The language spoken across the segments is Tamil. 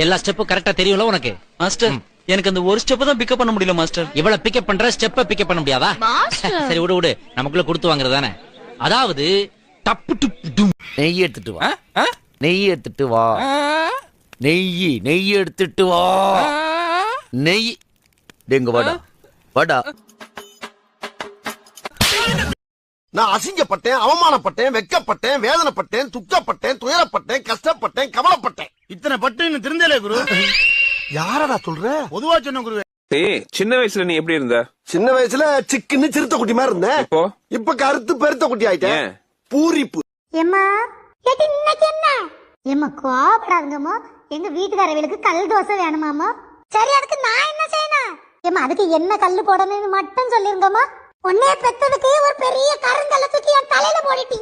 எல்லா ஸ்டெப்பும் கரெக்டா தெரியும்ல உனக்கு? மாஸ்டர் எனக்கு அந்த ஒரு ஸ்டெப் தான் பிக்கப் பண்ண முடியல மாஸ்டர் இவ்வளவு பிக்கப் பண்ற ஸ்டெப்ப பிக்கப் பண்ண முடியாதா? சரி விடு விடு. நமக்குள்ள கொடுத்து வாங்குறதானே அதாவது டப்பு டுப் டும் நெய் எடுத்துட்டு வா. நெய் எடுத்துட்டு வா. நெய் நெய் எடுத்துட்டு வா. நெய். டேங்க வாடா. வாடா. நான் அசிங்கப்பட்டேன் அவமானப்பட்டேன் வெக்கப்பட்டேன் வேதனைப்பட்டேன் துக்கப்பட்டேன் துயரப்பட்டேன் கஷ்டப்பட்டேன் கவலைப்பட்டேன். இத்தனை பட்டு இன்னும் திருந்தலே குரு. யாரடா சொல்ற? பொதுவா சொன்ன குரு ஏய் சின்ன வயசுல நீ எப்படி இருந்த? சின்ன வயசுல சிக்குன்னு சிறுத்தை குட்டி மாதிரி இருந்தேன். இப்போ? இப்ப கருத்து பெருத்த குட்டி ஆயிட்டேன். ஏன்? பூரிப்பு. ஏம்மா? ஏட்டி இன்னைக்கு என்ன? ஏம்மா கோபப்படாதுங்கம்மா எங்க வீட்டுக்காரர்களுக்கு கல் தோசை வேணுமாம்மா. சரி அதுக்கு நான் என்ன செய்யணும்? ஏம்மா அதுக்கு என்ன கல்லு போடணும்னு மட்டும் சொல்லிருங்கம்மா. உன்னைய பெத்ததுக்கு ஒரு பெரிய கருங்கல்ல தூக்கி என் தலையில போடிட்டி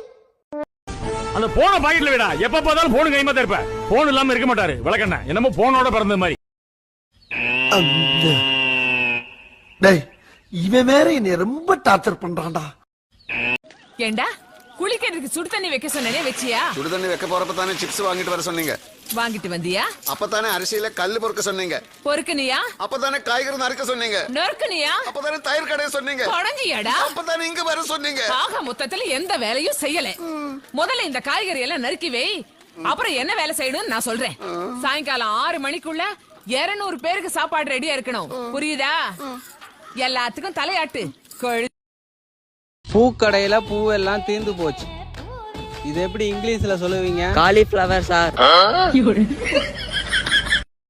அந்த போன பாக்கெட்ல விடா. எப்ப பார்த்தாலும் போன் கைமா தான் இருப்ப போன் இல்லாம இருக்க மாட்டாரு. விளக்கண்ண. என்னமோ போனோட பிறந்த மாதிரி. இவன் வேற என்னை ரொம்ப டார்ச்சர் பண்றான்டா. ஏண்டா? குளிக்கிறதுக்கு சுடு தண்ணி வைக்க சொன்னனே வச்சியா? சுடுதண்ணி வைக்க போறப்ப தானே சிப்ஸ் வாங்கிட்டு வர சொன்னீங்க. வாங்கிட்டு வந்தியா? அப்பதானே அரிசியில கல்லு பொறுக்க சொன்னீங்க. பொறுக்குனியா? அப்பதானே காய்கறி நறுக்க சொன்னீங்க. நொறுக்குனியா? அப்பதானே தயிர் கடைய சொன்னீங்க. குழஞ்சியாடா அப்பதானே இங்க வர சொன்னீங்க. ஆக மொத்தத்துல எந்த வேலையும் செய்யல. முதல்ல இந்த காய்கறி எல்லாம் நறுக்கி வை. அப்புறம் என்ன வேலை செய்யணும்னு நான் சொல்றேன். சாயங்காலம் ஆறு மணிக்குள்ள 200 பேருக்கு சாப்பாடு ரெடியா இருக்கணும். புரியுதா? எல்லாத்துக்கும் தலையாட்டு. பூக்கடையில பூவெல்லாம் தீர்ந்து போச்சு. இது எப்படி இங்கிலீஷ்ல சொல்லுவீங்க? Cauliflower sir